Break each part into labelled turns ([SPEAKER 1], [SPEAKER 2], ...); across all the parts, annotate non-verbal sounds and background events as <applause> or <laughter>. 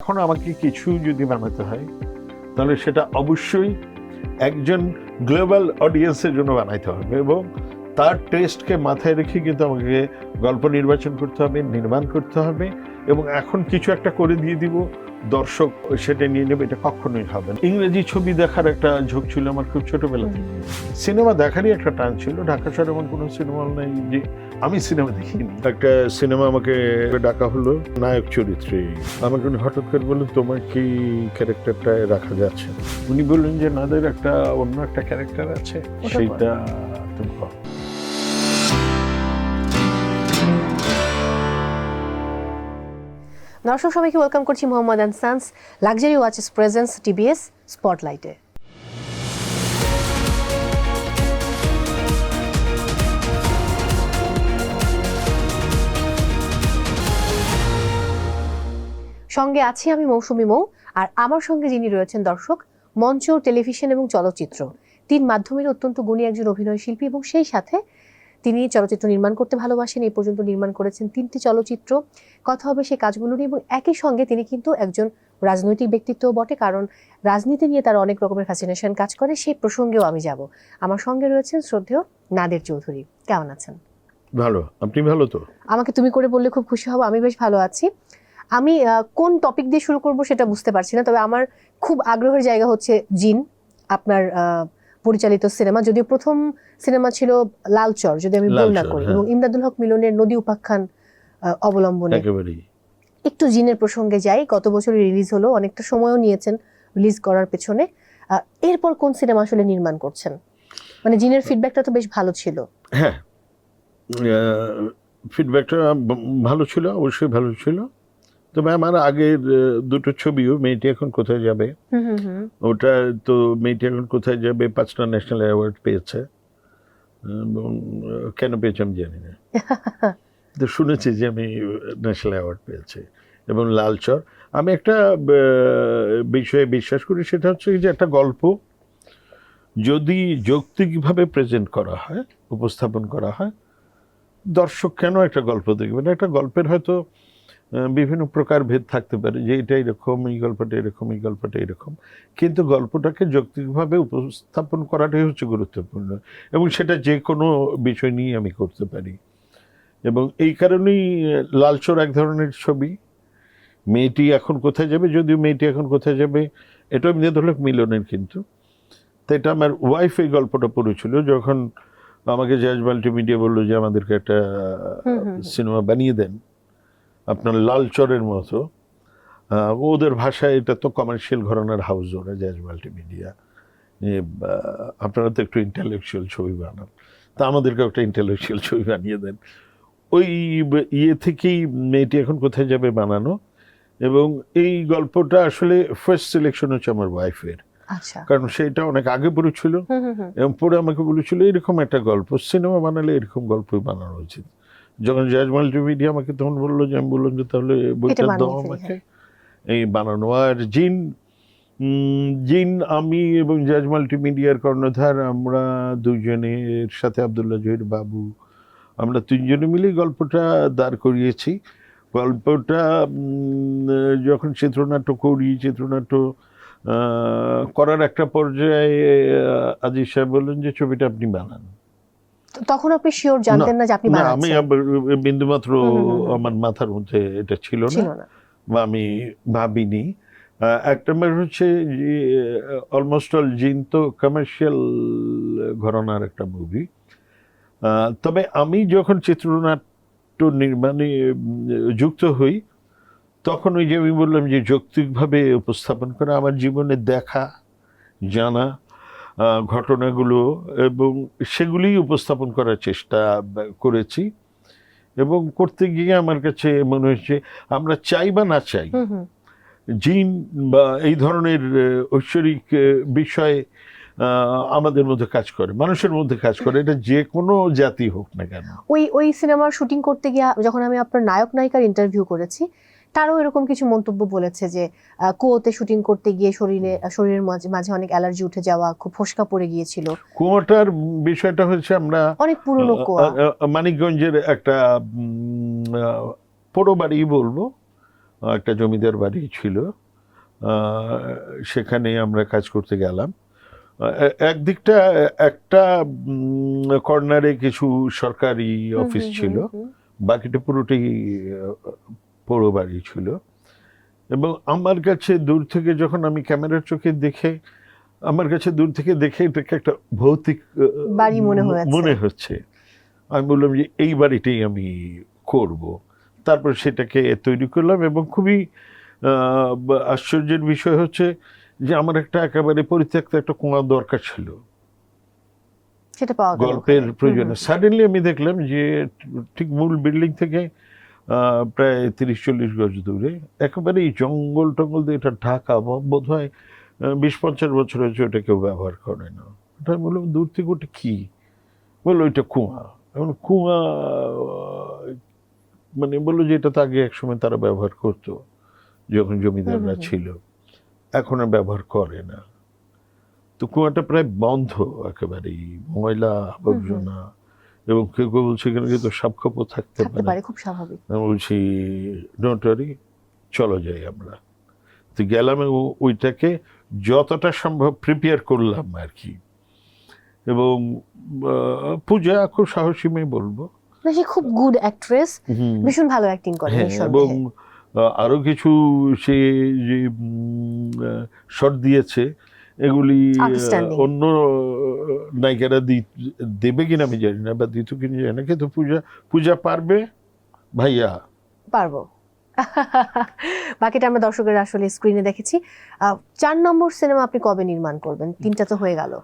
[SPEAKER 1] এখন আমাকে কিছু যদি বানাতে হয়, তাহলে সেটা অবশ্যই একজন গ্লোবাল অডিয়েন্সের জন্য বানাইতে হবে এবং তার টেস্টকে মাথায় রেখে কিন্তু আমাকে গল্প নির্বাচন করতে হবে, নির্মাণ করতে হবে এবং এখন কিছু একটা করে দিয়ে দিব। দর্শক সেটা নিয়ে নেবে এটা কখনোই হবে না। ইংরেজি ছবি দেখার একটা ঝোঁক ছিল আমার খুব ছোটবেলা থেকে। সিনেমা দেখারই একটা টান ছিল। ঢাকা শহরে এমন কোনো সিনেমা নাই যে আমি সিনেমা দেখিনি। একটা সিনেমা আমাকে ডাকা হলো নায়ক চরিত্রে। আমাকে উনি হঠাৎ করে বললেন তোমার কি ক্যারেক্টারটায় রাখা যাচ্ছে? উনি বললেন যে নাদের একটা অন্য একটা ক্যারেক্টার আছে। সেইটা তুমি
[SPEAKER 2] দর্শক, সবাইকে ওয়েলকাম করছি Mohammad and sons luxury watches presence TBS স্পটলাইটে সঙ্গে আছি আমি মৌসুমি মৌ, আর আমার সঙ্গে যিনি রয়েছেন দর্শক, মঞ্চ, টেলিভিশন এবং চলচ্চিত্র। তিন মাধ্যমের অত্যন্ত গুণী একজন অভিনয় শিল্পী এবং সেই সাথে তিনি চলচ্চিত্র নির্মাণ করতে ভালোবাসেন। এই পর্যন্ত নির্মাণ করেছেন তিনটি চলচ্চিত্র। কথা হবে সেই কাজগুলো নিয়ে এবং একই সঙ্গে তিনি কিন্তু একজন রাজনৈতিক ব্যক্তিত্ব বটে কারণ রাজনীতি নিয়ে তার অনেক রকমের ফ্যাসিনেশন কাজ করে। সেই প্রসঙ্গেও আমি যাব। আমার সঙ্গে রয়েছেন শ্রদ্ধেয় নাদের চৌধুরী। কেমন আছেন?
[SPEAKER 1] ভালো। আপনি ভালো তো?
[SPEAKER 2] আমাকে তুমি করে বললে খুব খুশি হব। আমি বেশ ভালো আছি। আমি কোন টপিক দিয়ে শুরু করব সেটা বুঝতে পারছি না তবে আমার খুব আগ্রহের জায়গা হচ্ছে জিন। আপনার আহ, পরিচালিত সিনেমা যদিও প্রথম সিনেমা ছিল লালচর যদি আমি ভুল না করি।
[SPEAKER 1] হ্যাঁ।
[SPEAKER 2] এবং ইমদাদুল হক মিলনের নদী উপাখ্যান অবলম্বনে। একটু জিনের প্রসঙ্গে যাই গত বছর রিলিজ হলো অনেকটা সময়ও নিয়েছেন রিলিজ করার পেছনে। এরপর কোন সিনেমা আসলে নির্মাণ করছেন? মানে জিনের ফিডব্যাকটা তো বেশ ভালো ছিল।
[SPEAKER 1] হ্যাঁ। ফিডব্যাকটা ভালো ছিল অবশ্যই ভালো ছিল। তবে আমার আগের দুটো ছবিও মেয়েটি এখন কোথায় যাবে? ওটা তো মেয়েটি এখন কোথায় যাবে পাঁচটা ন্যাশনাল অ্যাওয়ার্ড পেয়েছে। এবং কেন পেয়েছে আমি জানি না। <laughs> তো শুনেছি যে আমি ন্যাশনাল অ্যাওয়ার্ড পেয়েছি। এবং লালচর আমি একটা বিষয়ে বিশ্বাস করি সেটা হচ্ছে যে একটা গল্প যদি যৌক্তিকভাবে প্রেজেন্ট করা হয় উপস্থাপন করা হয় দর্শক কেন একটা গল্প দেখবে না? একটা গল্পের হয়তো বিভিন্ন প্রকার ভেদ থাকতে পারে যে এটা এরকম এই গল্পটা এরকম এই গল্পটা এরকম। কিন্তু গল্পটাকে যৌক্তিকভাবে উপস্থাপন করাটাই হচ্ছে গুরুত্বপূর্ণ এবং সেটা যে কোনো বিষয় নিয়ে আমি করতে পারি। এবং এই কারণেই লালচর এক ধরনের ছবি। মেয়েটি এখন কোথায় যাবে? যদিও মেয়েটি এখন কোথায় যাবে এটা ইমদাদুল হক মিলনের কিন্তু। তো এটা আমার ওয়াইফ এই গল্পটা পড়েছিল যখন আমাকে জাজ মাল্টিমিডিয়া বলল যে আমাদেরকে একটা। সিনেমা বানিয়ে দেন। আপনার লালচরের মতো। ওদের ভাষায় এটা তো কমার্শিয়াল ঘরানার হাউস ওরা জাজ মাল্টিমিডিয়া আপনারা তো একটু ইন্টালেকচুয়াল ছবি বানান। তা আমাদেরকে একটা ইন্টালেকচুয়াল ছবি বানিয়ে দেন। ওই ইয়ে থেকেই মেয়েটি এখন কোথায় যাবে বানানো? এবং এই গল্পটা আসলে ফার্স্ট সিলেকশন হচ্ছে আমার ওয়াইফের
[SPEAKER 2] আচ্ছা।
[SPEAKER 1] কারণ সেটা অনেক আগে পড়েছিল। এবং পরে আমাকে বলেছিল এরকম একটা গল্প সিনেমা বানালে এরকম গল্পই বানানো উচিত। যখন জাজ মাল্টিমিডিয়া আমাকে তখন বলল যে আমি বললাম যে তাহলে বইটা দাও আমাকে। এই বানানো। আর জিন জিন আমি এবং জাজ মাল্টিমিডিয়ার কর্ণধার আমরা দুজনের সাথে আবদুল্লাহ জহির বাবু আমরা তিনজনে মিলেই গল্পটা দাঁড় করিয়েছি। গল্পটা যখন চিত্রনাট্য করি চিত্রনাট্য করার একটা পর্যায়ে আজিজ সাহেব বললেন যে ছবিটা আপনি বানান।
[SPEAKER 2] তখন আপনি শিওর জানতেন না যে আপনি
[SPEAKER 1] না আমি বিন্দুমাত্র। আমার মাথার মধ্যে এটা ছিল না। বা আমি ভাবিনি। আহ, এক হচ্ছে অলমোস্ট অল জিন তো কমার্শিয়াল ঘরানার একটা মুভি তবে আমি যখন চিত্রনাট্য নির্মাণে যুক্ত হই তখন ওই যে আমি বললাম যে যৌক্তিকভাবে উপস্থাপন করা আমার জীবনে দেখা জানা ঘটনাগুলো এবং সেগুলি উপস্থাপন করার চেষ্টা করেছি এবং করতে গিয়ে আমার কাছে মনে হয়েছে আমরা চাই বা না চাই জিন বা এই ধরনের ঐশ্বরিক বিষয়ে আহ, আমাদের মধ্যে কাজ করে মানুষের মধ্যে কাজ করে এটা যে কোনো জাতি হোক না কেন।
[SPEAKER 2] ওই ওই সিনেমার শুটিং করতে গিয়ে যখন আমি আপনার নায়ক নায়িকার ইন্টারভিউ করেছি তারও এরকম কিছু মন্তব্য বলেছে যে কুয়োতে শুটিং করতে গিয়ে শরীরে শরীরের মাঝে মাঝে অনেক অ্যালার্জি উঠে যাওয়া খুব ফোসকা পড়ে গিয়েছিল।
[SPEAKER 1] কুয়োটার বিষয়টা হচ্ছে আমরা
[SPEAKER 2] অনেক পুরনো কুয়া।
[SPEAKER 1] মানিকগঞ্জের একটা পোড়ো বাড়ি বলব একটা জমিদার বাড়ি ছিল আহ, সেখানে আমরা কাজ করতে গেলাম। একদিকটা একটা কর্নারে কিছু সরকারি অফিস ছিল। বাকিটা পুরোটাই পৌর বাড়ি ছিল। এবং আমার কাছে দূর থেকে যখন আমি ক্যামেরার চোখে দেখে আমার কাছে দূর থেকে দেখে এটাকে একটা ভৌতিক
[SPEAKER 2] বাড়ি মনে।
[SPEAKER 1] মনে হচ্ছে। আমি বললাম যে এই বাড়িটাই আমি করব। তারপর সেটাকে তৈরি করলাম এবং খুবই আশ্চর্যের বিষয় হচ্ছে যে আমার একটা একেবারে পরিত্যক্ত একটা কুয়া দরকার ছিল।
[SPEAKER 2] সেটা পাওয়া গেল
[SPEAKER 1] গল্পের। প্রয়োজনে। সাডেনলি আমি দেখলাম যে ঠিক মূল বিল্ডিং থেকে প্রায় তিরিশ চল্লিশ গজ দূরে একেবারেই জঙ্গল টঙ্গল দিয়ে এটা ঢাকা বোধ হয় বিশ পঞ্চাশ বছর হয়েছে ওটা কেউ ব্যবহার করে না। ওটা বললাম দূর থেকে ওটা কী? বলল ওইটা কুয়া। এখন কুয়া মানে বলল যে এটা তো আগে একসময় তারা ব্যবহার করতো যখন জমিদাররা। ছিল। এখন আর ব্যবহার করে না। তো কুয়াটা প্রায় বন্ধ একেবারেই। ময়লা আবর্জনা। এবং কেউ কেউ বলছে এখানে কিন্তু সাপ খপর থাকতে পারে।
[SPEAKER 2] খুব স্বাভাবিক।
[SPEAKER 1] আমি বলছি নোটারি চলো যাই আমরা। তো গেলাম ওইটাকে যতটা সম্ভব প্রিপেয়ার করলাম আর কি। এবং পূজা খুব সাহসী মেয়ে বলব
[SPEAKER 2] সে খুব গুড অ্যাক্ট্রেস। ভীষণ ভালো অ্যাক্টিং করে
[SPEAKER 1] হ্যাঁ এবং আরও কিছু সে যে শট দিয়েছে এগুলি অন্য নায়িকারা দি- দেবে কিনা আমি জানি না বা দিত কিনা জানি না কিন্তু পূজা পূজা পারবে? ভাইয়া?
[SPEAKER 2] পারব। বাকিটা আমরা দর্শকের আসলে স্ক্রিনে দেখেছি। চার নম্বর সিনেমা আপনি কবে নির্মাণ করবেন? তিনটা তো হয়ে গেল।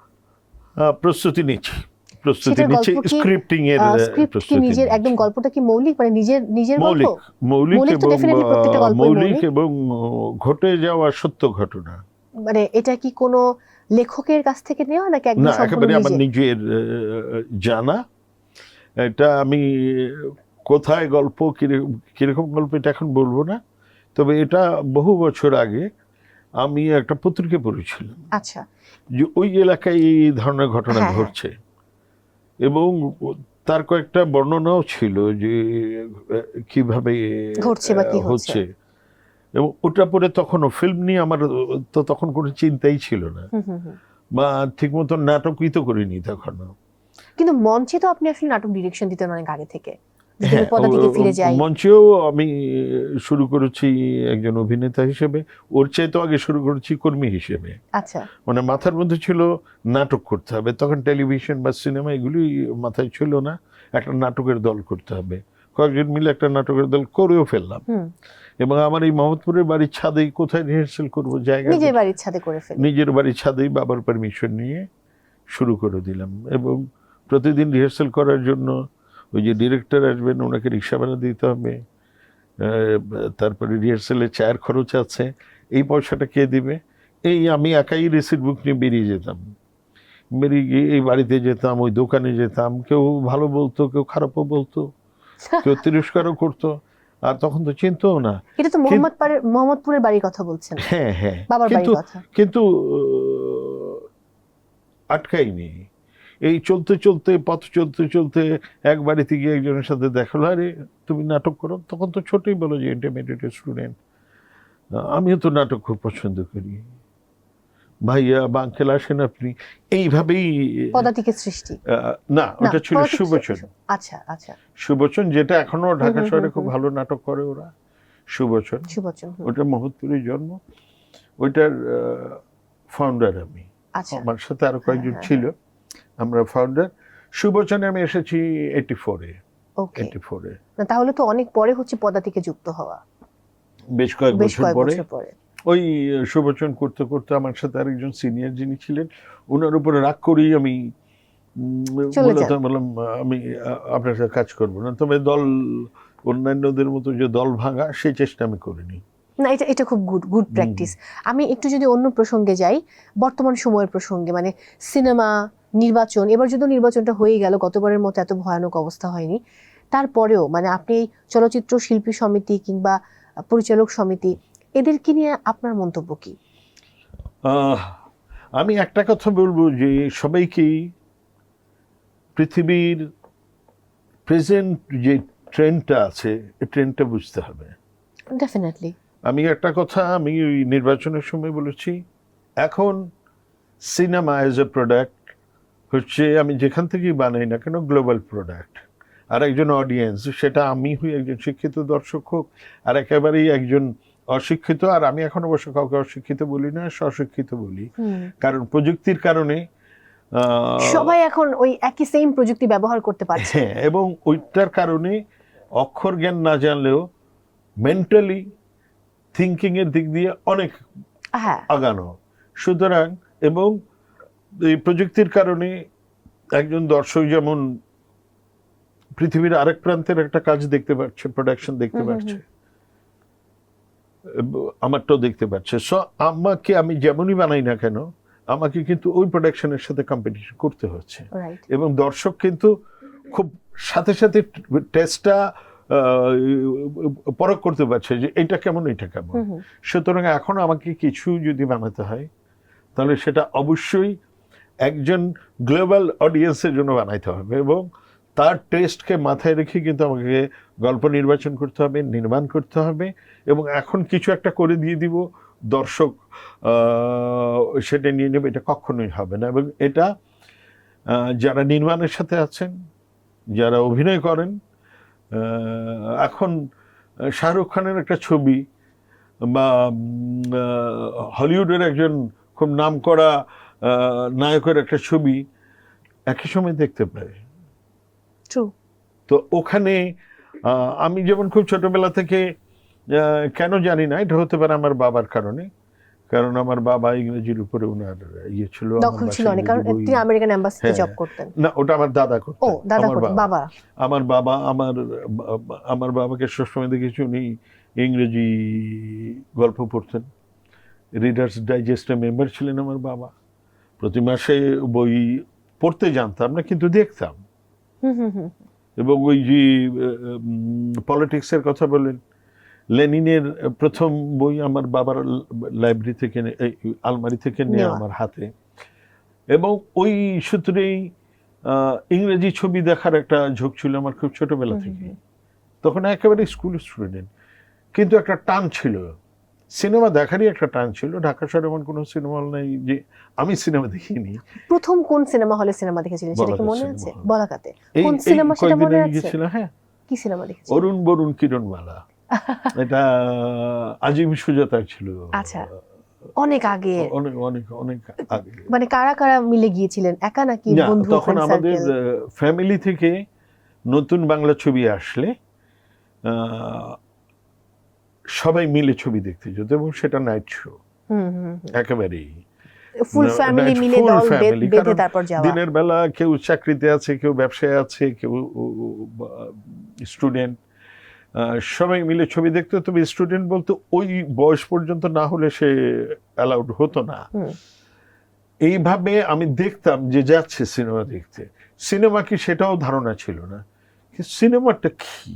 [SPEAKER 1] প্রস্তুতি নিচ্ছি। প্রস্তুতি নিচ্ছি স্ক্রিপ্টিং এর
[SPEAKER 2] স্ক্রিপ্ট নিজের একদম গল্পটা কি মৌলিক? মানে নিজের নিজের গল্প?
[SPEAKER 1] মৌলিক মৌলিক। এবং ঘটে যাওয়া সত্য ঘটনা।
[SPEAKER 2] মানে এটা কি কোনো লেখকের কাছ থেকে নেওয়া নাকি একদম
[SPEAKER 1] একেবারে আমার
[SPEAKER 2] নিজের?
[SPEAKER 1] জানা এটা আমি কোথায় গল্প কীরকম গল্প এটা এখন বলব না তবে এটা বহু বছর আগে আমি একটা পত্রিকা পড়েছিলাম
[SPEAKER 2] আচ্ছা
[SPEAKER 1] যে ওই এলাকায় এই ধরনের ঘটনা
[SPEAKER 2] হ্যাঁ, হ্যাঁ।
[SPEAKER 1] ঘটছে এবং তার কয়েকটা বর্ণনাও ছিল যে কীভাবে
[SPEAKER 2] ঘটছে বা কি হচ্ছে।
[SPEAKER 1] এবং ওটা পরে তখনও ফিল্ম নিয়ে আমার তো তখন কোনো চিন্তাই ছিল না। বা ঠিক মতো নাটকই তো করিনি তখনও।
[SPEAKER 2] কিন্তু মঞ্চে তো আপনি আসলে নাটক ডিরেকশন দিতেন অনেক আগে থেকে।
[SPEAKER 1] হ্যাঁ, মঞ্চেও আমি শুরু করেছি একজন অভিনেতা হিসেবে। ওর চাইতেও আগে শুরু করেছি কর্মী হিসেবে।
[SPEAKER 2] আচ্ছা।
[SPEAKER 1] মানে মাথার মধ্যে ছিল নাটক করতে হবে। তখন টেলিভিশন বা সিনেমা এগুলি মাথায় ছিল না। একটা নাটকের দল করতে হবে। কয়েকজন মিলে একটা নাটকের দল করেও ফেললাম। এবং আমার এই মোহাম্মদপুরের বাড়ির ছাদেই কোথায় রিহার্সেল করব জায়গা
[SPEAKER 2] নিজের বাড়ির ছাদে করে ফেলি
[SPEAKER 1] নিজের বাড়ির ছাদেই বাবার পারমিশন নিয়ে শুরু করে দিলাম এবং প্রতিদিন রিহার্সাল করার জন্য ওই যে ডিরেক্টর আসবেন ওনাকে রিক্সা ভাড়া দিতে হবে তারপরে রিহার্সালের চায়ের খরচ আছে এই পয়সাটা কে দিবে? এই আমি একাই রিসিট বুক নিয়ে বেরিয়ে যেতাম। বেরিয়ে গিয়ে এই বাড়িতে যেতাম ওই দোকানে যেতাম কেউ ভালো বলতো কেউ খারাপও বলতো কেউ <laughs> তিরস্কারও করতো। আর তখন তো চিনতও না।
[SPEAKER 2] এটা তো মোহাম্মদপুরের মোহাম্মদপুরের বাড়ির কথা বলছেন।
[SPEAKER 1] হ্যাঁ হ্যাঁ।
[SPEAKER 2] বাবার বাড়ির
[SPEAKER 1] কিন্তু
[SPEAKER 2] কথা।
[SPEAKER 1] কিন্তু আটকাইনি এই চলতে চলতে পথ চলতে চলতে এক বাড়িতে গিয়ে একজনের সাথে দেখাল আরে তুমি নাটক করো। তখন তো ছোটই বলো যে ইন্টারমিডিয়েট স্টুডেন্ট আমিও তো নাটক খুব পছন্দ করি। ভাইয়া বা আঙ্কেল আসেন আপনি এইভাবেই
[SPEAKER 2] পদাতিকে সৃষ্টি।
[SPEAKER 1] না ওটা ছিল সুবচন।
[SPEAKER 2] আচ্ছা আচ্ছা।
[SPEAKER 1] সুবচন যেটা এখনও ঢাকা শহরে খুব ভালো নাটক করে ওরা। সুবচন।
[SPEAKER 2] সুবচন
[SPEAKER 1] ওটা মোহাম্মদপুরের জন্ম। ওইটার ফাউন্ডার আমি।
[SPEAKER 2] আচ্ছা।
[SPEAKER 1] আমার সাথে আরও কয়েকজন
[SPEAKER 2] হ্যাঁ,
[SPEAKER 1] ছিল। আমরা ফাউন্ডার সুবচনে আমি এসেছি এইটি ফোরে
[SPEAKER 2] ওকে
[SPEAKER 1] এইটি ফোরে
[SPEAKER 2] না তাহলে তো অনেক পরে হচ্ছে পদাতিকে যুক্ত হওয়া।
[SPEAKER 1] বেশ কয়েক বছর পরে। ওই সুবচন করতে করতে আমার সাথে আরেকজন সিনিয়র যিনি ছিলেন ওনার উপরে রাগ করেই আমি মূলত বললাম আমি আপনার সাথে কাজ করব না। তবে দল অন্যান্যদের মতো যে দল ভাঙা সেই চেষ্টা আমি করিনি।
[SPEAKER 2] না এটা এটা খুব গুড গুড প্র্যাকটিস আমি একটু যদি অন্য প্রসঙ্গে যাই বর্তমান সময়ের প্রসঙ্গে মানে সিনেমা নির্বাচন এবার যদিও নির্বাচনটা হয়ে গেল গতবারের মতো এত ভয়ানক অবস্থা হয়নি। তারপরেও মানে আপনি এই চলচ্চিত্র শিল্পী সমিতি কিংবা পরিচালক সমিতি এদেরকে নিয়ে আপনার মন্তব্য কি?
[SPEAKER 1] আমি একটা কথা বলব যে সবাইকেই পৃথিবীর প্রেজেন্ট যে ট্রেন্ডটা আছে এই ট্রেন্ডটা বুঝতে হবে।
[SPEAKER 2] ডেফিনেটলি
[SPEAKER 1] আমি একটা কথা আমি ওই নির্বাচনের সময় বলেছি এখন সিনেমা এজ এ প্রোডাক্ট হচ্ছে আমি যেখান থেকেই বানাই না কেন গ্লোবাল প্রোডাক্ট আর একজন অডিয়েন্স সেটা আমি হই একজন শিক্ষিত দর্শক হোক আর একেবারেই একজন অশিক্ষিত আর আমি এখন অবশ্য কাউকে অশিক্ষিত বলি না স্বশিক্ষিত বলি। কারণ প্রযুক্তির কারণে
[SPEAKER 2] সবাই এখন ওই একই সেম প্রযুক্তি ব্যবহার করতে পারছে।
[SPEAKER 1] হ্যাঁ এবং ওইটার কারণে অক্ষর জ্ঞান না জানলেও মেন্টালি থিঙ্কিং এর দিক দিয়ে অনেক
[SPEAKER 2] হ্যাঁ।
[SPEAKER 1] আগানো। সুতরাং এবং এই প্রযুক্তির কারণে একজন দর্শক যেমন পৃথিবীর আরেক প্রান্তের একটা কাজ দেখতে পাচ্ছে প্রোডাকশন দেখতে পাচ্ছে আমারটাও দেখতে পাচ্ছে। সো আমাকে আমি যেমনই বানাই না কেন আমাকে কিন্তু ওই প্রোডাকশনের সাথে কম্পিটিশন করতে হচ্ছে। এবং দর্শক কিন্তু খুব সাথে সাথে টেস্টটা পরখ করতে পারছে যে এটা কেমন এটা কেমন। সুতরাং এখন আমাকে কিছু যদি বানাতে হয় তাহলে সেটা অবশ্যই একজন গ্লোবাল অডিয়েন্সের জন্য বানাইতে হবে এবং তার টেস্টকে মাথায় রেখে কিন্তু আমাকে গল্প নির্বাচন করতে হবে নির্মাণ করতে হবে এবং এখন কিছু একটা করে দিয়ে দিব। দর্শক সেটা নিয়ে নেবে এটা কখনোই হবে না। এবং এটা যারা নির্মাণের সাথে আছেন যারা অভিনয় করেন এখন শাহরুখ খানের একটা ছবি বা হলিউডের একজন খুব নামকরা আহ, নায়কের একটা ছবি একই সময় দেখতে
[SPEAKER 2] ট্রু
[SPEAKER 1] তো ওখানে আমি যেমন খুব ছোটবেলা থেকে কেন জানি না এটা হতে পারে আমার বাবার কারণে কারণ আমার বাবা ইংরেজির উপরে ওনার ইয়ে ছিল
[SPEAKER 2] দখল ছিল অনেক কারণ তিনি আমেরিকান এম্বাসিতে
[SPEAKER 1] হ্যাঁ।
[SPEAKER 2] জব করতেন।
[SPEAKER 1] না ওটা আমার দাদা করতেন।
[SPEAKER 2] ও দাদা করতেন
[SPEAKER 1] বাবা। আমার বাবা আমার আমার বাবাকে সবসময় দেখেছি উনি ইংরেজি গল্প পড়তেন। রিডার্স ডাইজেস্টের মেম্বার ছিলেন আমার বাবা। প্রতি মাসে বই পড়তে জানতাম না কিন্তু দেখতাম। এবং ওই যে পলিটিক্সের কথা বললেন। লেনিনের প্রথম বই আমার বাবার লাইব্রেরি থেকে আলমারি থেকে নেওয়া। আমার হাতে। এবং ওই সূত্রেই ইংরেজি ছবি দেখার একটা ঝোঁক ছিল আমার খুব ছোটবেলা থেকে। তখন একেবারে স্কুল স্টুডেন্ট কিন্তু একটা টান ছিল। সিনেমা দেখারই একটা টান ছিল। ঢাকা শহরে এমন কোনো সিনেমা হল নেই যে আমি সিনেমা দেখিনি।
[SPEAKER 2] প্রথম কোন সিনেমা হলে সিনেমা দেখেছিলেন? সেটা কি মনে আছে? বলাকাতে। কোন সিনেমা সেটা মনে আছে?
[SPEAKER 1] গেছিল হ্যাঁ।
[SPEAKER 2] কি সিনেমা দেখেছিলেন?
[SPEAKER 1] অরুণ বরুণ কিরণমালা। <laughs> এটা আজিম সুজাতার ছিল।
[SPEAKER 2] আচ্ছা। অনেক আগে।
[SPEAKER 1] অনেক অনেক অনেক আগে।
[SPEAKER 2] মানে কারা কারা মিলে গিয়েছিলেন? একা নাকি বন্ধু
[SPEAKER 1] তখন আমাদের ফ্যামিলি থেকে নতুন বাংলা ছবি আসলে আহ, সবাই মিলে ছবি দেখতে যেত এবং সেটা নাইট শো একেবারেই।
[SPEAKER 2] ফুল ফ্যামিলি মিলে দল বেঁধে তারপর যাওয়া।
[SPEAKER 1] দিনের বেলা কেউ চাকরিতে আছে কেউ ব্যবসায় আছে কেউ স্টুডেন্ট সবাই মিলে ছবি দেখতে তবে স্টুডেন্ট বলতে ওই বয়স পর্যন্ত না হলে সে অ্যালাউড হতো না। এইভাবে আমি দেখতাম যে যাচ্ছে সিনেমা দেখতে। সিনেমা কি সেটাও ধারণা ছিল না। সিনেমাটা কি?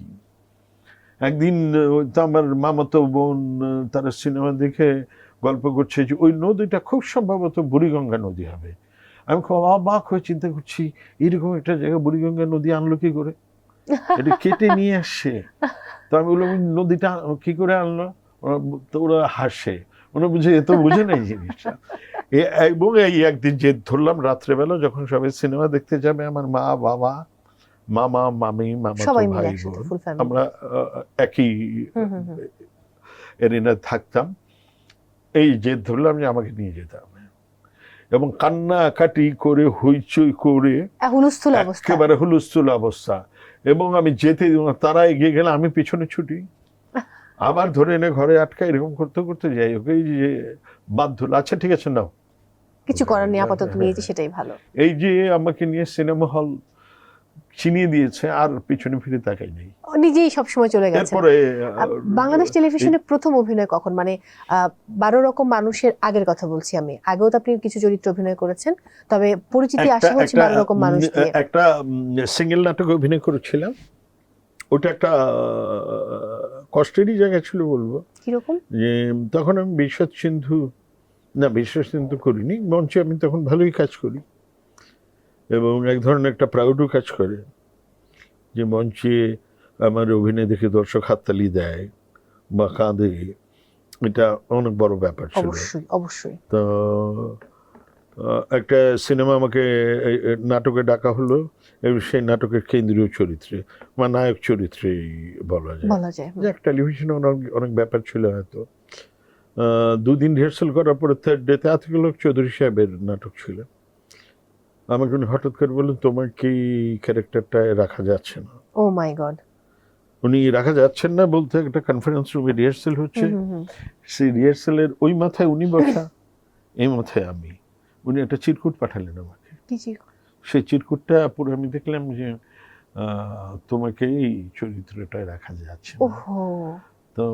[SPEAKER 1] একদিন তো আমার মামাতো বোন তারা সিনেমা দেখে গল্প করছে যে ওই নদীটা খুব সম্ভবত বুড়িগঙ্গা নদী হবে। আমি খুব অবাক হয়ে চিন্তা করছি, এরকম একটা জায়গায় বুড়িগঙ্গা নদী আনলো কি করে? এটা কেটে নিয়ে আসছে। তো আমি বললাম, "ওই নদীটা কি করে আনলো? তো ওরা হাসে। ওরা বুঝে, এ তো বুঝে নাই জিনিসটা। এবং এই একদিন যে ধরলাম রাত্রেবেলা, যখন সবাই সিনেমা দেখতে যাবে, আমার মা, বাবা মামা মামি মামা
[SPEAKER 2] সবাই
[SPEAKER 1] ভাই আমরা একই। এরিনা থাকতাম। এই যে ধরলাম যে আমাকে নিয়ে যেতাম এবং কান্নাকাটি করে হইচই করে একেবারে হুলস্থুল অবস্থা। এবং আমি যেতে। তারা এগিয়ে গেলে আমি পিছনে ছুটি। আবার ধরে এনে ঘরে আটকা এরকম করতে করতে যাই ওকে এই যে বাধ্য আচ্ছা ঠিক আছে নাও।
[SPEAKER 2] কিছু করার নেই আপাতত
[SPEAKER 1] হ্যাঁ,
[SPEAKER 2] নিয়েছি
[SPEAKER 1] হ্যাঁ।
[SPEAKER 2] সেটাই ভালো।
[SPEAKER 1] এই যে আমাকে নিয়ে সিনেমা হল চিনিয়ে দিয়েছে আর পিছনে ফিরে তাকাই নেই।
[SPEAKER 2] নিজেই সবসময় চলে গেছে।
[SPEAKER 1] এরপরে
[SPEAKER 2] আহ, বাংলাদেশ টেলিভিশনে প্রথম অভিনয় কখন? মানে বারো রকম মানুষের আগের কথা বলছি আমি। আগেও তো আপনি কিছু চরিত্র অভিনয় করেছেন তবে পরিচিতি আসে হচ্ছে বারো রকম মানুষ দিয়ে
[SPEAKER 1] একটা সিঙ্গেল নাটকে অভিনয় করেছিলাম। ওটা একটা কষ্টেরই জায়গা ছিল বলব।
[SPEAKER 2] কীরকম?
[SPEAKER 1] যে তখন আমি বিশ্বাস সিন্ধু না বিশ্বাস সিন্ধু করিনি মঞ্চে আমি তখন ভালোই কাজ করি। এবং এক ধরনের একটা প্রাউডও কাজ করে যে মঞ্চে আমার অভিনয় দেখে দর্শক হাততালি দেয় বা কাঁদে। এটা অনেক বড় ব্যাপার ছিল।
[SPEAKER 2] অবশ্যই অবশ্যই।
[SPEAKER 1] তো একটা সিনেমা আমাকে নাটকে ডাকা হলো এবং সেই নাটকের কেন্দ্রীয় চরিত্রে বা নায়ক চরিত্রেই বলা যায়।
[SPEAKER 2] বলা যায়
[SPEAKER 1] টেলিভিশনে অনেক অনেক ব্যাপার ছিল হয়তো। দুদিন রিহার্সাল করার পরে থার্ড ডেতে আতিকুল্লাহ চৌধুরী সাহেবের নাটক ছিল। আমাকে উনি হঠাৎ করে বললেন তোমার কি ক্যারেক্টারটায় রাখা যাচ্ছে না?
[SPEAKER 2] ও মাই গড
[SPEAKER 1] উনি রাখা যাচ্ছেন না বলতে একটা কনফারেন্স রুমে রিহার্সেল হচ্ছে। সেই রিহার্সালের ওই মাথায় উনি বসা এই মাথায় আমি। উনি একটা চিরকুট পাঠালেন আমাকে। সেই চিরকুটটা পুরো আমি দেখলাম যে তোমাকে এই চরিত্রটায় রাখা যাচ্ছে তো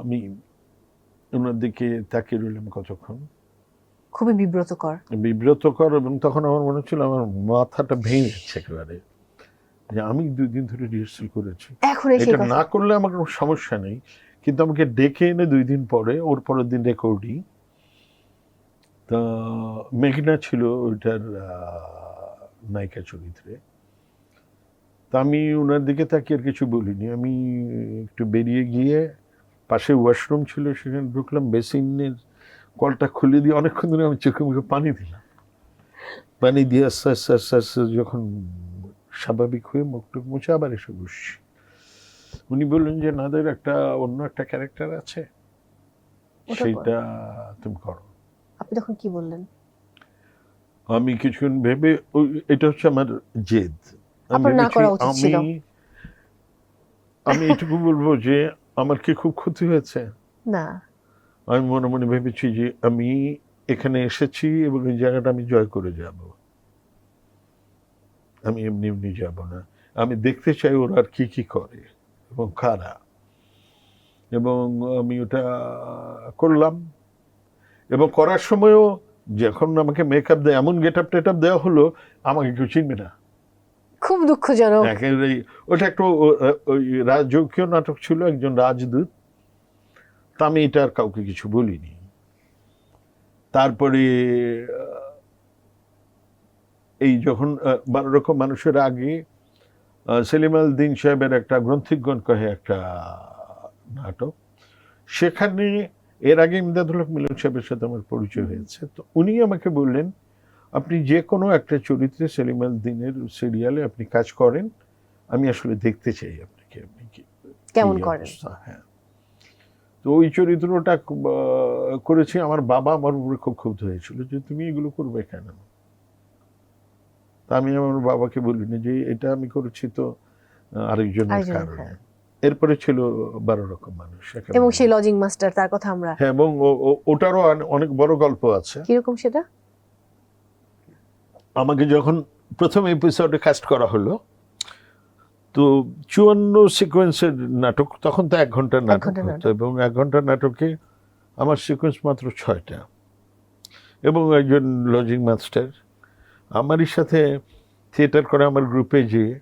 [SPEAKER 1] আমি ওনার দিকে তাকিয়ে রইলাম কতক্ষণ?
[SPEAKER 2] খুবই বিব্রতকর।
[SPEAKER 1] বিব্রতকর এবং তখন আমার মনে হচ্ছিল আমার মাথাটা ভেঙে যাচ্ছে একেবারে। যে আমি দুই দিন ধরে রিহার্সাল করেছি।
[SPEAKER 2] এখন
[SPEAKER 1] এটা না করলে আমার কোনো সমস্যা নেই। কিন্তু আমাকে ডেকে এনে দুই দিন পরে ওর পরের দিন রেকর্ডিং তা মেঘনা ছিল ওইটার নায়িকা চরিত্রে। তা আমি ওনার দিকে তাকিয়ে আর কিছু বলিনি। আমি একটু বেরিয়ে গিয়ে পাশে ওয়াশরুম ছিল সেখানে ঢুকলাম বেসিনের কলটা খুলে দিয়ে অনেকক্ষণ ধরে আমি চোখে মুখে পানি দিলাম। পানি দিয়ে আস্তে আস্তে আস্তে আস্তে যখন স্বাভাবিক হয়ে মুখ টুক মুছে আবার এসে বসছি। উনি বললেন যে নাদের একটা অন্য একটা ক্যারেক্টার আছে। সেইটা তুমি করো।
[SPEAKER 2] আপনি তখন কি বললেন?
[SPEAKER 1] আমি কিছুক্ষণ ভেবে এটা হচ্ছে আমার জেদ। আমি আমি এটুকু বলব যে আমার কি খুব ক্ষতি হয়েছে?
[SPEAKER 2] না।
[SPEAKER 1] আমি মনে মনে ভেবেছি যে আমি এখানে এসেছি এবং এই জায়গাটা আমি জয় করে যাব। আমি এমনি এমনি যাব না। আমি দেখতে চাই ওরা আর কি কি করে এবং কারা। এবং আমি ওটা করলাম। এবং করার সময়ও যখন আমাকে মেকআপ দেয় এমন গেট আপ টেট আপ দেওয়া হলো আমাকে কেউ চিনবে না।
[SPEAKER 2] খুব দুঃখজনক।
[SPEAKER 1] একেবারে ওটা একটু ওই রাজকীয় নাটক ছিল একজন রাজদূত। তা আমি এটা আর কাউকে কিছু বলিনি। তারপরে এই যখন বারো রকম মানুষের আগে সেলিম আল দিন সাহেবের একটা গ্রন্থিকগণ কহে একটা নাটক সেখানে এর আগে ইমদাদুল হক মিলন সাহেবের সাথে আমার পরিচয় হয়েছে। তো উনি আমাকে বললেন আপনি যে কোনো একটা চরিত্রে সেলিম আল দিনের সিরিয়ালে আপনি কাজ করেন আমি আসলে দেখতে চাই আপনাকে আপনি কি
[SPEAKER 2] কেমন করেন?
[SPEAKER 1] হ্যাঁ। তো ওই চরিত্রটা করেছি আমার বাবা আমার উপরে খুব ক্ষুব্ধ হয়েছিল যে তুমি এগুলো করবে কেন? তা আমি আমার বাবাকে বলিনি যে এটা আমি করেছি তো আরেকজনের কারণে। এরপরে ছিল বারো রকম মানুষ
[SPEAKER 2] এবং সেই লজিং মাস্টার তার কথা আমরা
[SPEAKER 1] হ্যাঁ এবং ওটারও অনেক বড় গল্প আছে।
[SPEAKER 2] কীরকম সেটা?
[SPEAKER 1] আমাকে যখন প্রথম এপিসোডে কাস্ট করা হলো তো চুয়ান্ন সিকোয়েন্সের নাটক তখন তো এক ঘণ্টার নাটক হতো এবং এক ঘণ্টার নাটকে আমার সিকোয়েন্স মাত্র ছয়টা। এবং একজন লজিং মাস্টার আমারই সাথে থিয়েটার করে আমার গ্রুপে যে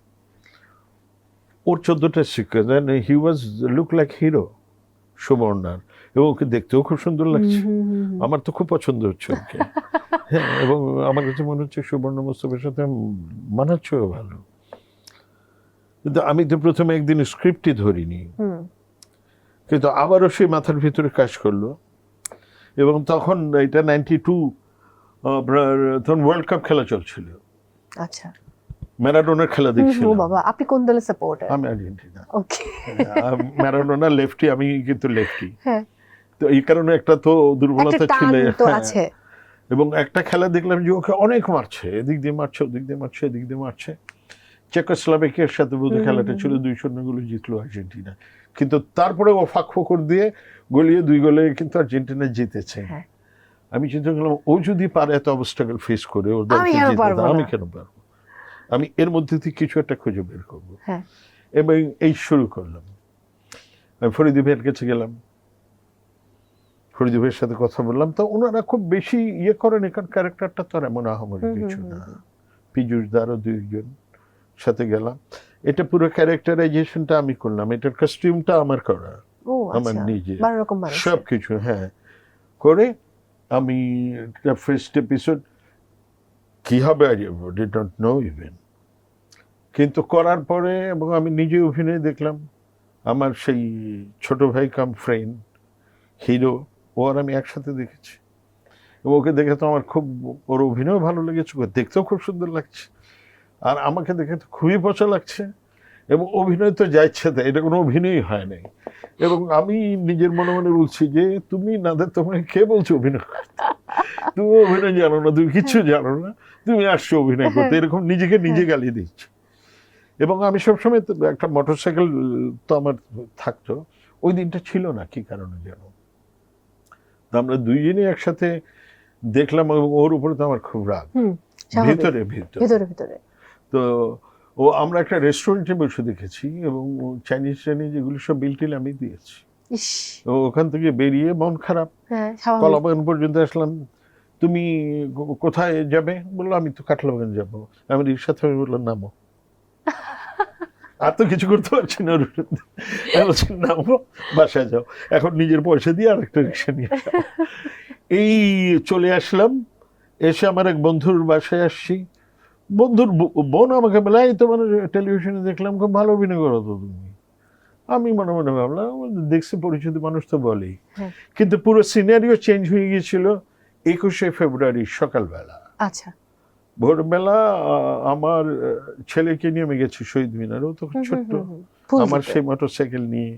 [SPEAKER 1] ওর চোদ্দটা sequence and he was look like hero সুবর্ণার। এবং ওকে দেখতেও খুব সুন্দর লাগছে। আমার তো খুব পছন্দ হচ্ছে ওকে। <laughs> হ্যাঁ এবং আমার কাছে মনে হচ্ছে সুবর্ণ মোস্তফার সাথে মানাচ্ছেও ভালো। কিন্তু আমি তো প্রথমে একদিন স্ক্রিপ্টই ধরিনি। কিন্তু আবারও সেই মাথার ভিতরে কাজ করল। এবং তখন এটা নাইনটি টু তখন ওয়ার্ল্ড কাপ খেলা চলছিল।
[SPEAKER 2] আচ্ছা।
[SPEAKER 1] ম্যারাডোনার খেলা
[SPEAKER 2] হুম,
[SPEAKER 1] দেখছিল
[SPEAKER 2] বাবা আপনি কোন দলের সাপোর্টার
[SPEAKER 1] আমি আর্জেন্টিনা।
[SPEAKER 2] ওকে
[SPEAKER 1] ম্যারাডোনা লেফটি আমি কিন্তু লেফটি
[SPEAKER 2] হ্যাঁ।
[SPEAKER 1] তো এই কারণে একটা তো দুর্বলতা ছিল। হ্যাঁ।
[SPEAKER 2] আছে।
[SPEAKER 1] এবং একটা খেলা দেখলাম যে ওকে অনেক মারছে। এদিক দিয়ে মারছে ওদিক দিয়ে মারছে এদিক দিয়ে মারছে। চেকোস্লাভেকিয়ার সাথে বোধহয় খেলাটা ছিল দুই শূন্য গোলে জিতলো আর্জেন্টিনা। কিন্তু তারপরে ও ফাঁক ফোকর দিয়ে গলিয়ে দুই গোলে কিন্তু আর্জেন্টিনা জিতেছে।
[SPEAKER 2] হ্যাঁ।
[SPEAKER 1] আমি চিন্তা করলাম ও যদি পারে এত অবস্ট্রাগল ফেস করে ওর দলকে
[SPEAKER 2] আমি কেন পারব
[SPEAKER 1] আমি কেন পারব? আমি এর মধ্যে থেকে কিছু একটা খুঁজে বের করব।
[SPEAKER 2] হ্যাঁ।
[SPEAKER 1] এবং এই শুরু করলাম। আমি ফরিদি ভাইয়ের কাছে গেলাম। ফরিদি ভাইয়ের সাথে কথা বললাম। তো ওনারা খুব বেশি ইয়ে করেন কারণ ক্যারেক্টারটা তো আর এমন আহামরি
[SPEAKER 2] হুম, হুম,
[SPEAKER 1] কিছু না।
[SPEAKER 2] হুম।
[SPEAKER 1] পীযুষ দারও দুইজন। সাথে গেলাম। এটা পুরো ক্যারেক্টারাইজেশনটা আমি করলাম। এটার কস্টিউমটা আমার করা। আমার নিজে সব কিছু হ্যাঁ। করে আমি ফার্স্ট এপিসোড কি হবে I did not know even কিন্তু করার পরে এবং আমি নিজে অভিনয় দেখলাম। আমার সেই ছোট ভাই কাম ফ্রেন্ড হিরো ও আর আমি একসাথে দেখেছি। এবং ওকে দেখে তো আমার খুব ওর অভিনয় ভালো লেগেছে ওকে দেখতেও খুব সুন্দর লাগছে। আর আমাকে দেখে তো খুবই পচা লাগছে এবং অভিনয় তো যা ইচ্ছে তাই এটা কোনো অভিনয়ই হয় নাই। এবং আমি নিজের মনে মনে বলছি যে তুমি নাদের তোমাকে কে বলছো অভিনয় করতে? তুমি অভিনয় জানো না তুমি কিচ্ছু জানো না তুমি আসছো অভিনয় করতে। এরকম নিজেকে নিজে গালি দিচ্ছে। এবং আমি সবসময় তো একটা মোটরসাইকেল তো আমার থাকতো ওই দিনটা ছিল না কি কারণে যেন তো আমরা দুইজনই একসাথে দেখলাম এবং ওর উপরে তো আমার খুব রাগ। ভিতরে। ভেতরে
[SPEAKER 2] ভেতরে।
[SPEAKER 1] তো ও আমরা একটা রেস্টুরেন্টে বসে দেখেছি এবং চাইনিজ চাইনিজ এগুলো সব বিল টিল আমি দিয়েছি। তো ওখান থেকে বেরিয়ে মন খারাপ।
[SPEAKER 2] হ্যাঁ
[SPEAKER 1] কলাবাগান পর্যন্ত আসলাম। তুমি কোথায় যাবে? বলল আমি তো কাঠলাবাগান যাব। আমি রিক্সা থেকে বললাম নামো। <laughs> আর তো কিছু করতে পারছি না বলছি নামো বাসায় যাও। এখন নিজের পয়সা দিয়ে আর একটা রিক্সা নিয়ে <laughs> এই চলে আসলাম। এসে আমার এক বন্ধুর বাসায় আসছি। বন্ধুর বোন আমাকে বলে এই তোমার টেলিভিশনে দেখলাম খুব ভালো অভিনয় করো তো তুমি আমি মনে মনে ভাবলাম দেখছি পরিচিত মানুষ তো বলেই
[SPEAKER 2] হ্যাঁ।
[SPEAKER 1] কিন্তু পুরো সিনারিও চেঞ্জ হয়ে গিয়েছিল একুশে ফেব্রুয়ারি সকালবেলা
[SPEAKER 2] আচ্ছা
[SPEAKER 1] ভোরবেলা আমার ছেলেকে নিয়ে আমি গেছি শহীদ মিনার ও তো ছোট্ট। আমার সেই মোটর সাইকেল নিয়ে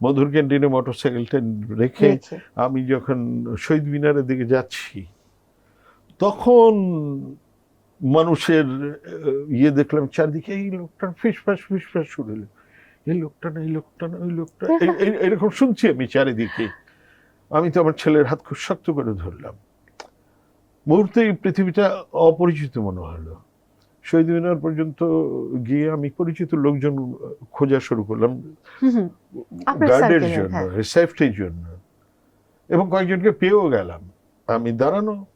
[SPEAKER 1] মধুর ক্যান্টিনে মোটর সাইকেলটা রেখে
[SPEAKER 2] রেখে।
[SPEAKER 1] আমি যখন শহীদ মিনারের দিকে যাচ্ছি তখন মানুষের ইয়ে দেখলাম চারদিকে এই লোকটার ফিসফাস ফিসফাস শুরু হলো। এই লোকটা না এই লোকটা না ওই লোকটা। এরকম শুনছি আমি চারিদিকে। আমি তো আমার ছেলের হাত খুব শক্ত করে ধরলাম। মুহূর্তে এই পৃথিবীটা অপরিচিত মনে হলো। শহীদ মিনার পর্যন্ত গিয়ে আমি পরিচিত লোকজন খোঁজা শুরু করলাম। গার্ডের জন্য
[SPEAKER 2] হ্যাঁ।
[SPEAKER 1] সেফটির জন্য। এবং কয়েকজনকে পেয়েও গেলাম। আমি দাঁড়ানো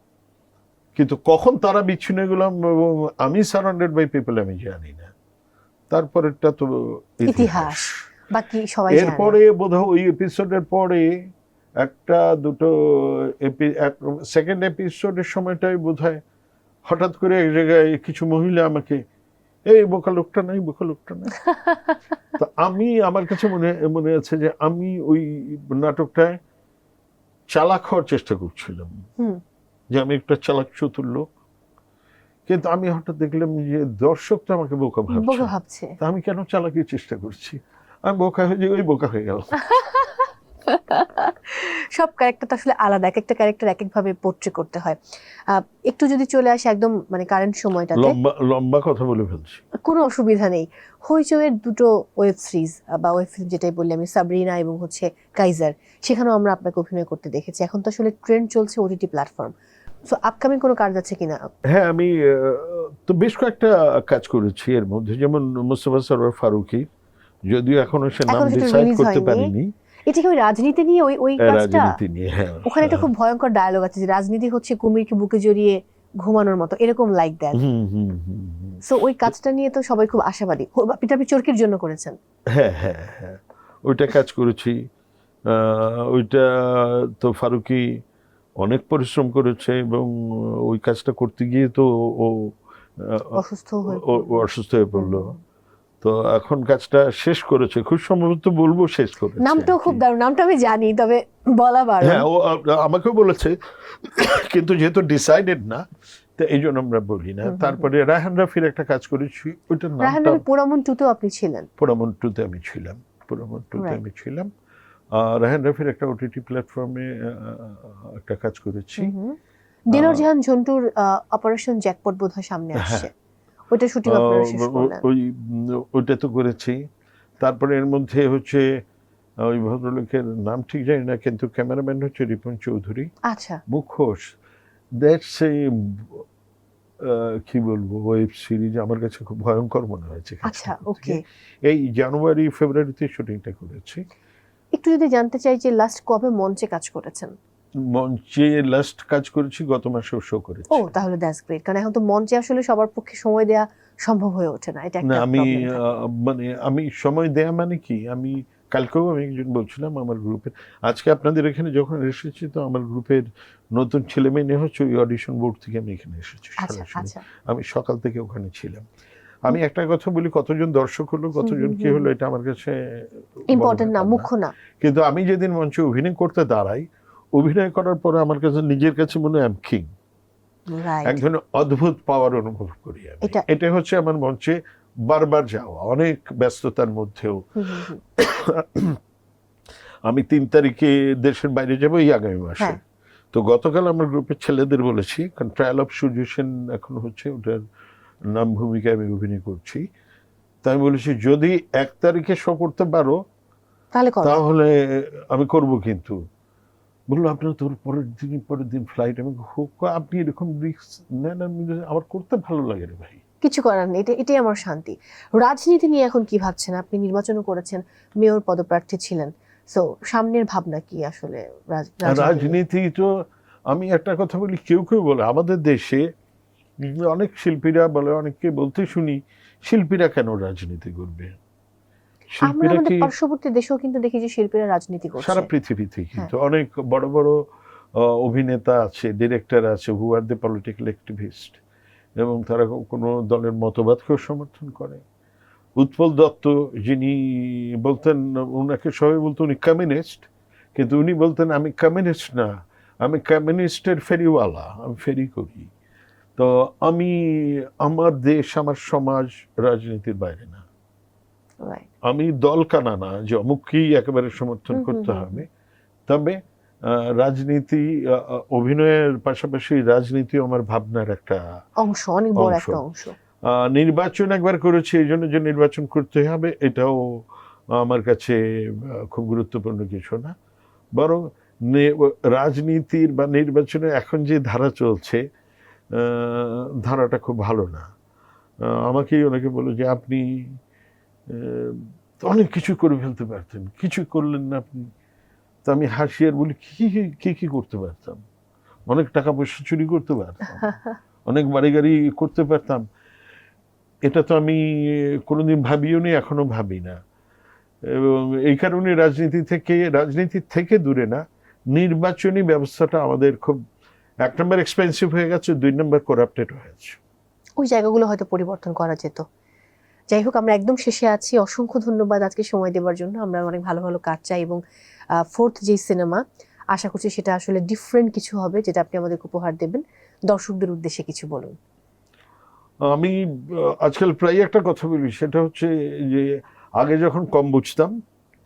[SPEAKER 1] কিন্তু কখন তারা বিচ্ছিন্ন গেলাম এবং আমি সারাউন্ডেড বাই পিপল আমি জানি না তারপরেরটা তো
[SPEAKER 2] ইতিহাস। বাকি সবাই
[SPEAKER 1] এরপরে বোধহয় ওই এপিসোডের পরে একটা দুটো সেকেন্ড এপিসোডের সময়টাই বোধহয় হঠাৎ করে এক জায়গায় কিছু মহিলা আমাকে এই বোকা লোকটা নাই বোকা লোকটা নাই <laughs> তো আমি আমার কাছে মনে মনে আছে যে আমি ওই নাটকটায় চালাক হওয়ার চেষ্টা করছিলাম
[SPEAKER 2] হুম।
[SPEAKER 1] যে আমি একটা চালাক চতুর লোক। কিন্তু আমি হঠাৎ দেখলাম যে দর্শক তো আমাকে বোকা ভাবছে।
[SPEAKER 2] ভাবছে।
[SPEAKER 1] তা আমি কেন চালাকির চেষ্টা করছি? আমি বোকা হয়ে ওই বোকা হয়ে গেল <laughs>
[SPEAKER 2] সব ক্যারেক্টার তো আসলে আলাদা এক একটা ক্যারেক্টার এক এক ভাবে পোট্রে করতে হয়। একটু যদি চলে আসে একদম মানে কারেন্ট সময়টাতে।
[SPEAKER 1] লম্বা লম্বা কথা বলে ফেলছি।
[SPEAKER 2] কোনো অসুবিধা নেই। হইচইয়ের দুটো ওয়েব সিরিজ বা ওয়েব ফিল্ম যেটাই বললি আমি সাবরিনা এবং হচ্ছে কাইজার সেখানেও আমরা আপনাকে অভিনয় করতে দেখেছি। এখন তো আসলে ট্রেন্ড চলছে ওটিটি প্ল্যাটফর্ম সো আপকামিং কোনো কাজ আছে কিনা?
[SPEAKER 1] হ্যাঁ আমি তো বেশ কয়েকটা কাজ করেছি এর মধ্যে। যেমন মুস্তফা সরোয়ার ফারুকি যদিও এখনও সে নাম ডিসাইড করতে। পারিনি।
[SPEAKER 2] এটা কি ওই রাজনীতি নিয়ে ওই ওই কাজটা?
[SPEAKER 1] রাজনীতি নিয়ে হ্যাঁ
[SPEAKER 2] ওখানে একটা খুব ভয়ঙ্কর ডায়লগ আছে যে রাজনীতি হচ্ছে কুমিরকে বুকে জড়িয়ে ঘুমানোর মতো এরকম like that
[SPEAKER 1] hmm, hmm.
[SPEAKER 2] So ওই কাজটা নিয়ে তো সবাই খুব আশাবাদী। আপনি চরকির জন্য করেছেন।
[SPEAKER 1] হ্যাঁ হ্যাঁ হ্যাঁ। ওইটা কাজ করেছি। ওইটা তো ফারুকি অনেক পরিশ্রম করেছে এবং ওই কাজটা করতে গিয়ে তো ও
[SPEAKER 2] অসুস্থ হয়ে
[SPEAKER 1] অসুস্থ হয়ে পড়ল। তো এখন কাজটা শেষ করেছে। খুব সম্ভবত বলব শেষ করেছে
[SPEAKER 2] নামটাও খুব। দারুণ। নামটা আমি জানি তবে বলা বারণ।
[SPEAKER 1] হ্যাঁ ও আমাকেও বলেছে কিন্তু যেহেতু ডিসাইডেড না তো এই জন্য আমরা বলি না। তারপরে রায়হান রাফির একটা কাজ করেছি ওইটার
[SPEAKER 2] রাহান
[SPEAKER 1] নামটা
[SPEAKER 2] রবি পোড়ামন টুতেও আপনি ছিলেন?
[SPEAKER 1] পোড়ামন টুতে আমি ছিলাম। পোড়ামন টুতে আমি ছিলাম। আর রায়হান রাফির একটা ওটিটি প্ল্যাটফর্মে একটা কাজ করেছি।
[SPEAKER 2] দিলর জাহান ঝন্টুর অপারেশন জ্যাকপট বোধহয় সামনে
[SPEAKER 1] হ্যাঁ।
[SPEAKER 2] আসছে। ওটা শুটিং আপনারা শেষ করলেন।
[SPEAKER 1] ওই ওইটা তো করেছি। তারপরে এর মধ্যে হচ্ছে ওই ভদ্রলোকের নাম ঠিক জানি না কিন্তু ক্যামেরাম্যান হচ্ছে রিপন চৌধুরী।
[SPEAKER 2] আচ্ছা।
[SPEAKER 1] মুখোশ। দ্যাটস এ কি বলব ওয়েব সিরিজ আমার কাছে খুব ভয়ঙ্কর মনে হয়েছে
[SPEAKER 2] আচ্ছা ওকে
[SPEAKER 1] এই জানুয়ারি ফেব্রুয়ারিতে শুটিংটা করেছি।
[SPEAKER 2] একটু যদি জানতে চাই যে লাস্ট কবে মঞ্চে কাজ করেছেন?
[SPEAKER 1] মঞ্চে লাস্ট কাজ করেছি গত মাসেও শো করেছি।
[SPEAKER 2] ও তাহলে দ্যাটস গ্রেট কারণ এখন তো মঞ্চে আসলে সবার পক্ষে সময় দেওয়া সম্ভব হয়ে ওঠে না এটা একটা
[SPEAKER 1] আমি মানে আমি সময় দেয়া মানে কি? আমি কালকেও আমি একজন বলছিলাম আমার গ্রুপের আজকে আপনাদের এখানে যখন এসেছি তো আমার গ্রুপের নতুন ছেলে মেয়ে নিয়ে হচ্ছে ওই অডিশন বোর্ড থেকে আমি এখানে এসেছি
[SPEAKER 2] আচ্ছা আচ্ছা।
[SPEAKER 1] আমি সকাল থেকে ওখানে ছিলাম। আমি একটা কথা বলি কতজন দর্শক হলো কতজন কি হলো এটা আমার কাছে
[SPEAKER 2] ইম্পর্টেন্ট না মুখ্য না।
[SPEAKER 1] কিন্তু আমি যেদিন মঞ্চে অভিনয় করতে দাঁড়াই অভিনয় করার পরে আমার কাছে নিজের কাছে মনে হয় কিং এক ধরনের অদ্ভুত পাওয়ার অনুভব করি আমি।
[SPEAKER 2] এটা-
[SPEAKER 1] হচ্ছে আমার মঞ্চে বারবার যাওয়া অনেক ব্যস্ততার মধ্যেও। আমি তিন তারিখে দেশের বাইরে যাব এই আগামী মাসে।
[SPEAKER 2] হ্যাঁ।
[SPEAKER 1] তো গতকাল আমার গ্রুপের ছেলেদের বলেছি কারণ ট্রায়াল অফ সূর্য সেন এখন হচ্ছে ওটার নাম ভূমিকায় আমি অভিনয় করছি। তাই আমি বলেছি যদি এক তারিখে শো করতে পারো
[SPEAKER 2] তাহলে
[SPEAKER 1] আমি করব কিন্তু। বলল আপনার তোর পরের দিন পরের দিন ফ্লাইট আমি হোক আপনি এরকম রিস্ক নেন আমি আমার করতে ভালো লাগে রে ভাই।
[SPEAKER 2] কিছু করার নেই এটা এটাই আমার শান্তি। রাজনীতি নিয়ে এখন কি ভাবছেন? আপনি নির্বাচনও করেছেন মেয়র পদপ্রার্থী ছিলেন। সো সামনের ভাবনা কি আসলে? রাজনীতি
[SPEAKER 1] তো আমি একটা কথা বলি কেউ কেউ বলে আমাদের দেশে অনেক শিল্পীরা বলে অনেককে বলতে শুনি শিল্পীরা কেন রাজনীতি করবে? শিল্পীরা কি
[SPEAKER 2] পার্শ্ববর্তী দেশেও কিন্তু দেখি যে শিল্পীরা রাজনীতি করছে।
[SPEAKER 1] সারা পৃথিবীতে
[SPEAKER 2] হ্যাঁ।
[SPEAKER 1] কিন্তু অনেক বড় বড় অভিনেতা আছে ডিরেক্টর আছে who are the political activist এবং তারা কোনো দলের মতবাদকেও সমর্থন করে। উৎপল দত্ত যিনি বলতেন ওনাকে সবাই বলতো উনি কমিউনিস্ট কিন্তু উনি বলতেন আমি কমিউনিস্ট না আমি কমিউনিস্টের ফেরিওয়ালা আমি ফেরি করি। তো আমি আমার দেশ আমার সমাজ রাজনীতির বাইরে না। আমি দল কানা না যে অমুককেই একেবারে সমর্থন করতে হবে। তবে রাজনীতি অভিনয়ের পাশাপাশি রাজনীতি আমার ভাবনার একটা
[SPEAKER 2] অংশ অনেক বড়। একটা অংশ।
[SPEAKER 1] নির্বাচন একবার করেছি এই জন্য যে নির্বাচন করতে হবে এটাও আমার কাছে খুব গুরুত্বপূর্ণ কিছু না। বরং রাজনীতির বা নির্বাচনে এখন যে ধারা চলছে ধারাটা খুব ভালো না। আমাকেই অনেকে বলে যে আপনি অনেক কিছু করে ফেলতে পারতেন। কিছু করলেন না আপনি। তা আমি হাসি আর বলি কী কী কী কি করতে পারতাম? অনেক টাকা পয়সা চুরি করতে পারতাম। <laughs> অনেক বাড়ি গাড়ি করতে পারতাম। এটা তো আমি কোনোদিন ভাবিও নি এখনও ভাবি না। এবং এই কারণে রাজনীতি থেকে রাজনীতি থেকে দূরে না নির্বাচনী ব্যবস্থাটা আমাদের খুব এক নম্বর এক্সপেন্সিভ হয়ে গেছে দুই নম্বর করাপ্টেড হয়েছে
[SPEAKER 2] ওই জায়গাগুলো হয়তো পরিবর্তন করা যেত। যাই হোক আমরা একদম শেষে আছি। অসংখ্য ধন্যবাদ আজকে সময় দেওয়ার জন্য। আমরা অনেক ভালো ভালো কাজ চাই এবং ফোর্থ যেই সিনেমা আশা করছি সেটা আসলে ডিফারেন্ট কিছু হবে যেটা আপনি আমাদেরকে উপহার দেবেন। দর্শকদের উদ্দেশ্যে কিছু বলুন।
[SPEAKER 1] আমি আজকাল প্রায় একটা কথা বলি সেটা হচ্ছে যে আগে যখন কম বুঝতাম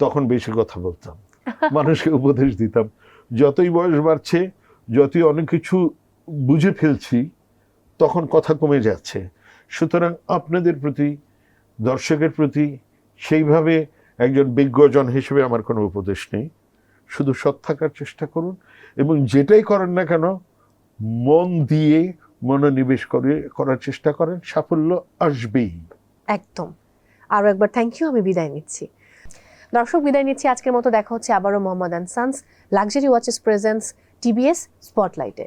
[SPEAKER 1] তখন বেশি কথা বলতাম। <laughs> মানুষকে উপদেশ দিতাম। যতই বয়স বাড়ছে যতই অনেক কিছু বুঝে ফেলছি, তখন কথা কমে যাচ্ছে। সুতরাং আপনাদের প্রতি, দর্শকের প্রতি সেইভাবে একজন বিজ্ঞজন হিসেবে আমার কোনো উপদেশ নেই। শুধু সৎ থাকার চেষ্টা করুন এবং যেটাই করেন না কেন, মন দিয়ে মনোনিবেশ করে, করার চেষ্টা করেন। সাফল্য আসবেই।
[SPEAKER 2] একদম। আরও একবার থ্যাংক ইউ আমি বিদায় নিচ্ছি। দর্শক, বিদায় নিচ্ছি। আজকের মতো দেখা হচ্ছে আবারও Mohammad and sons luxury watches presence TBS স্পটলাইটে।